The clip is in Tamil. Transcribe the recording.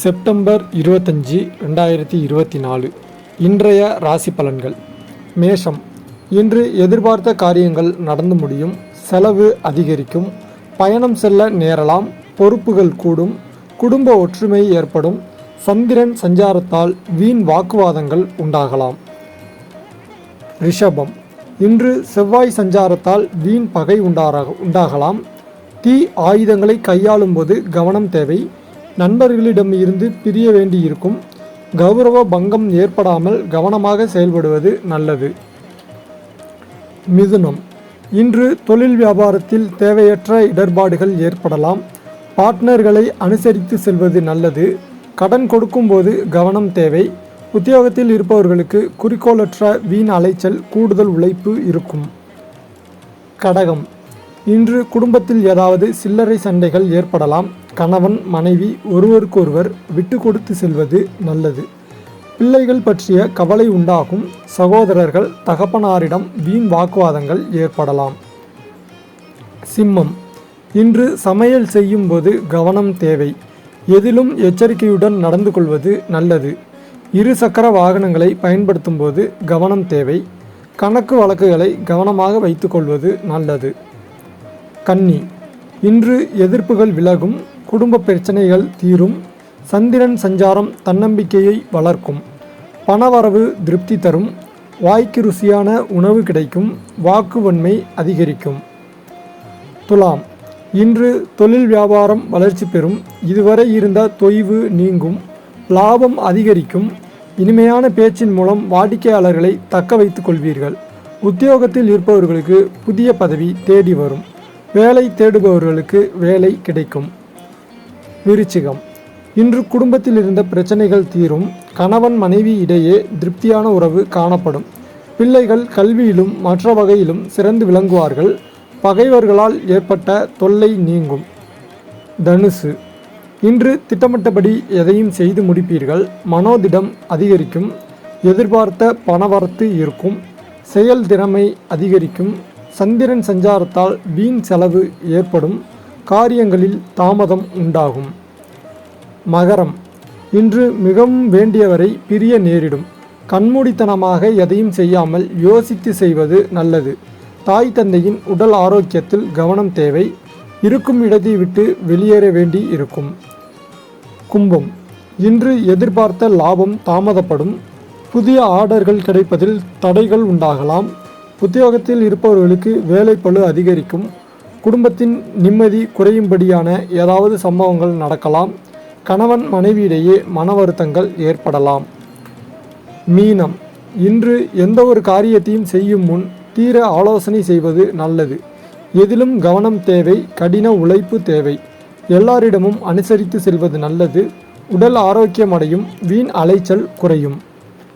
செப்டம்பர் இருபத்தஞ்சி ரெண்டாயிரத்தி இருபத்தி நாலு இன்றைய ராசி பலன்கள். மேஷம். இன்று எதிர்பார்த்த காரியங்கள் நடந்து முடியும் செலவு அதிகரிக்கும் பயணம் செல்ல நேரலாம் பொறுப்புகள் கூடும் குடும்ப ஒற்றுமை ஏற்படும் சந்திரன் சஞ்சாரத்தால் வீண் வாக்குவாதங்கள் உண்டாகலாம். ரிஷபம். இன்று செவ்வாய் சஞ்சாரத்தால் வீண் பகை உண்டாக உண்டாகலாம். தீ ஆயுதங்களை கையாளும் போது கவனம் தேவை நண்பர்களிடம் இருந்து பிரிய வேண்டியிருக்கும் கௌரவ பங்கம் ஏற்படாமல் கவனமாக செயல்படுவது நல்லது. மிதுனம். இன்று தொழில் வியாபாரத்தில் தேவையற்ற இடர்பாடுகள் ஏற்படலாம். பார்ட்னர்களை அனுசரித்து செல்வது நல்லது. கடன் கொடுக்கும்போது கவனம் தேவை. உத்தியோகத்தில் இருப்பவர்களுக்கு குறிக்கோளற்ற வீண் அலைச்சல் கூடுதல் உழைப்பு இருக்கும். கடகம். இன்று குடும்பத்தில் ஏதாவது சில்லறை சண்டைகள் ஏற்படலாம். கணவன் மனைவி ஒருவருக்கொருவர் விட்டு கொடுத்து செல்வது நல்லது. பிள்ளைகள் பற்றிய கவலை உண்டாகும் சகோதரர்கள் தகப்பனாரிடம் வீண் வாக்குவாதங்கள் ஏற்படலாம். சிம்மம். இன்று சமையல் செய்யும்போது கவனம் தேவை. எதிலும் எச்சரிக்கையுடன் நடந்து கொள்வது நல்லது. இரு சக்கர வாகனங்களை பயன்படுத்தும் போது கவனம் தேவை. கணக்கு வழக்குகளை கவனமாக வைத்துக்கொள்வது நல்லது. கன்னி. இன்று எதிர்ப்புகள் விலகும் குடும்ப பிரச்சனைகள் தீரும் சந்திரன் சஞ்சாரம் தன்னம்பிக்கையை வளர்க்கும் பணவரவு திருப்தி தரும் வாய்க்கு ருசியான உணவு கிடைக்கும் வாக்குவன்மை அதிகரிக்கும். துலாம் இன்று தொழில் வியாபாரம் வளர்ச்சி பெறும் இதுவரை இருந்த தொய்வு நீங்கும் லாபம் அதிகரிக்கும் இனிமையான பேச்சின் மூலம் வாடிக்கையாளர்களை தக்க வைத்துக் கொள்வீர்கள். உத்தியோகத்தில் இருப்பவர்களுக்கு புதிய பதவி தேடி வரும் வேலை தேடுபவர்களுக்கு வேலை கிடைக்கும். விருச்சிகம். இன்று குடும்பத்தில் இருந்த பிரச்சனைகள் தீரும். கணவன் மனைவி இடையே திருப்தியான உறவு காணப்படும். பிள்ளைகள் கல்வியிலும் மற்ற வகையிலும் சிறந்து விளங்குவார்கள். பகைவர்களால் ஏற்பட்ட தொல்லை நீங்கும். தனுசு. இன்று திட்டமிட்டபடி எதையும் செய்து முடிப்பீர்கள். மனோதிடம் அதிகரிக்கும். எதிர்பார்த்த பணவரத்து இருக்கும். செயல் திறமை அதிகரிக்கும். சந்திரன் சஞ்சாரத்தால் வீண் செலவு ஏற்படும். காரியங்களில் தாமதம் உண்டாகும். மகரம். இன்று மிகவும் வேண்டியவரை பிரிய நேரிடும். கண்மூடித்தனமாக எதையும் செய்யாமல் யோசித்து செய்வது நல்லது. தாய் தந்தையின் உடல் ஆரோக்கியத்தில் கவனம் தேவை. இருக்கும் இடத்தை விட்டு வெளியேற வேண்டி இருக்கும். கும்பம். இன்று எதிர்பார்த்த லாபம் தாமதப்படும். புதிய ஆர்டர்கள் கிடைப்பதில் தடைகள் உண்டாகலாம். உத்தியோகத்தில் இருப்பவர்களுக்கு வேலைப்பழு அதிகரிக்கும். குடும்பத்தின் நிம்மதி குறையும்படியான ஏதாவது சம்பவங்கள் நடக்கலாம். கணவன் மனைவியிடையே மன வருத்தங்கள் ஏற்படலாம். மீனம். இன்று எந்த ஒரு காரியத்தையும் செய்யும் முன் தீர ஆலோசனை செய்வது நல்லது. எதிலும் கவனம் தேவை கடின உழைப்பு தேவை. எல்லாரிடமும் அனுசரித்து செல்வது நல்லது. உடல் ஆரோக்கியமடையும் வீண் அலைச்சல் குறையும்.